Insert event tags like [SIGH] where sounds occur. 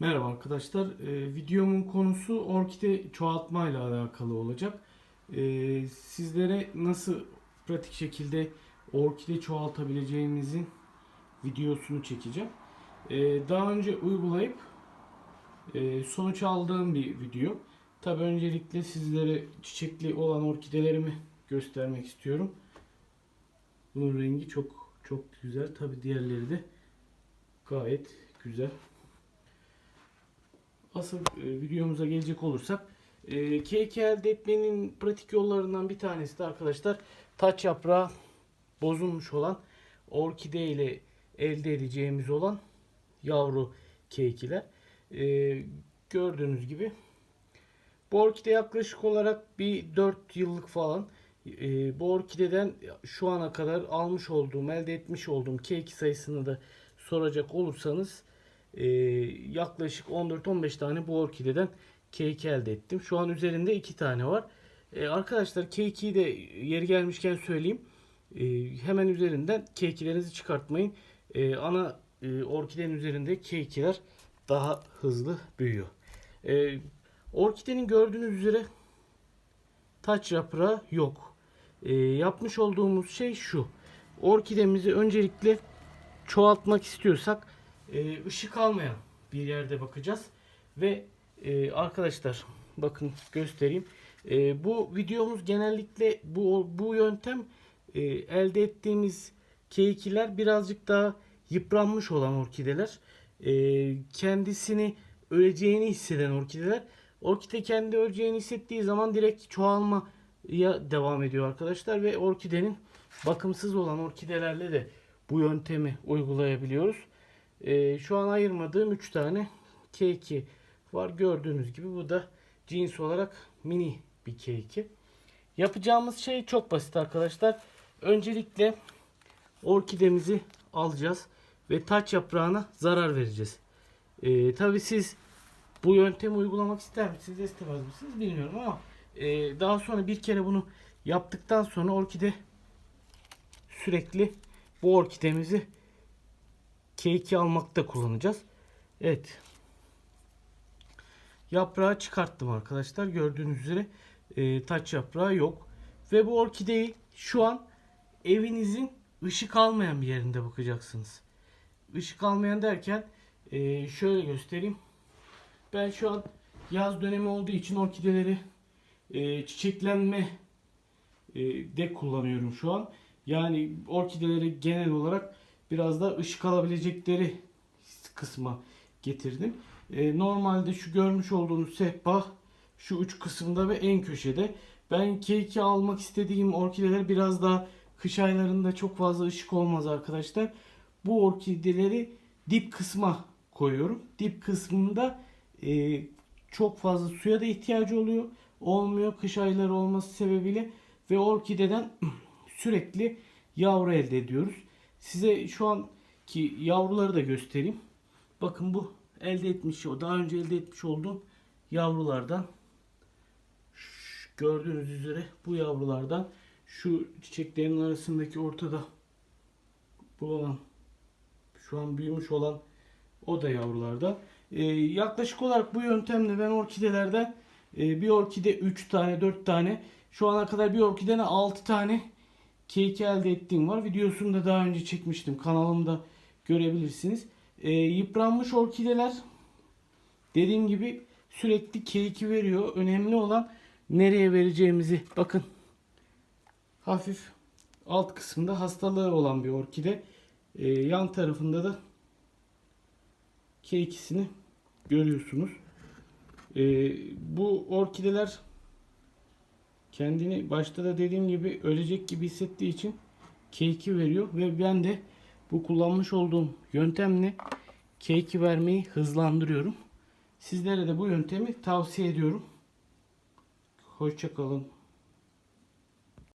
Merhaba arkadaşlar. Ee, videomun konusu orkide çoğaltma ile alakalı olacak. Ee, sizlere nasıl pratik şekilde orkide çoğaltabileceğimizin videosunu çekeceğim. Ee, daha önce uygulayıp e, sonuç aldığım bir video. Tabi öncelikle sizlere çiçekli olan orkidelerimi göstermek istiyorum. Bunun rengi çok çok güzel. Tabi diğerleri de gayet güzel. Asıl e, videomuza gelecek olursak e, kek elde etmenin pratik yollarından bir tanesi de arkadaşlar taç yaprağı bozulmuş olan orkide ile elde edeceğimiz olan yavru kekiler. E, gördüğünüz gibi bu orkide yaklaşık olarak bir 4 yıllık falan. E, bu orkideden şu ana kadar almış olduğum, elde etmiş olduğum kek sayısını da soracak olursanız e, yaklaşık 14-15 tane bu orkideden keki elde ettim. Şu an üzerinde 2 tane var. E, arkadaşlar kekiyi de yeri gelmişken söyleyeyim. E, hemen üzerinden kekilerinizi çıkartmayın. E, ana e, orkidenin üzerinde kekiler daha hızlı büyüyor. E, orkidenin gördüğünüz üzere taç yaprağı yok. E, yapmış olduğumuz şey şu. Orkidemizi öncelikle çoğaltmak istiyorsak e, ışık almayan bir yerde bakacağız. Ve e, arkadaşlar bakın göstereyim. E, bu videomuz genellikle bu bu yöntem e, elde ettiğimiz keykiler birazcık daha yıpranmış olan orkideler. E, kendisini öleceğini hisseden orkideler. Orkide kendi öleceğini hissettiği zaman direkt çoğalmaya devam ediyor arkadaşlar ve orkidenin bakımsız olan orkidelerle de bu yöntemi uygulayabiliyoruz. Ee, şu an ayırmadığım 3 tane keki var. Gördüğünüz gibi bu da cins olarak mini bir keki. Yapacağımız şey çok basit arkadaşlar. Öncelikle orkidemizi alacağız ve taç yaprağına zarar vereceğiz. Ee, Tabi siz bu yöntemi uygulamak ister misiniz istemez misiniz bilmiyorum ama e, daha sonra bir kere bunu yaptıktan sonra orkide sürekli bu orkidemizi K2 almakta kullanacağız. Evet. Yaprağı çıkarttım arkadaşlar. Gördüğünüz üzere e, taç yaprağı yok. Ve bu orkideyi şu an evinizin ışık almayan bir yerinde bakacaksınız. Işık almayan derken e, şöyle göstereyim. Ben şu an yaz dönemi olduğu için orkideleri e, çiçeklenme e, de kullanıyorum şu an. Yani orkideleri genel olarak biraz da ışık alabilecekleri kısma getirdim. E, normalde şu görmüş olduğunuz sehpa şu uç kısımda ve en köşede. Ben keki almak istediğim orkideler biraz daha kış aylarında çok fazla ışık olmaz arkadaşlar. Bu orkideleri dip kısma koyuyorum. Dip kısmında e, çok fazla suya da ihtiyacı oluyor. Olmuyor kış ayları olması sebebiyle ve orkideden [CLEARS THROAT] sürekli yavru elde ediyoruz. Size şu anki yavruları da göstereyim. Bakın bu elde etmiş, o daha önce elde etmiş olduğum yavrulardan gördüğünüz üzere bu yavrulardan şu çiçeklerin arasındaki ortada bu olan şu an büyümüş olan o da yavrulardan. Ee, yaklaşık olarak bu yöntemle ben orkidelerden e, bir orkide 3 tane 4 tane şu ana kadar bir orkideden 6 tane keki elde ettiğim var. Videosunu da daha önce çekmiştim. Kanalımda görebilirsiniz. Ee, yıpranmış orkideler dediğim gibi sürekli keki veriyor. Önemli olan nereye vereceğimizi bakın. Hafif alt kısmında hastalığı olan bir orkide. Ee, yan tarafında da kekisini görüyorsunuz. Ee, bu orkideler kendini başta da dediğim gibi ölecek gibi hissettiği için keki veriyor ve ben de bu kullanmış olduğum yöntemle keki vermeyi hızlandırıyorum. Sizlere de bu yöntemi tavsiye ediyorum. Hoşçakalın.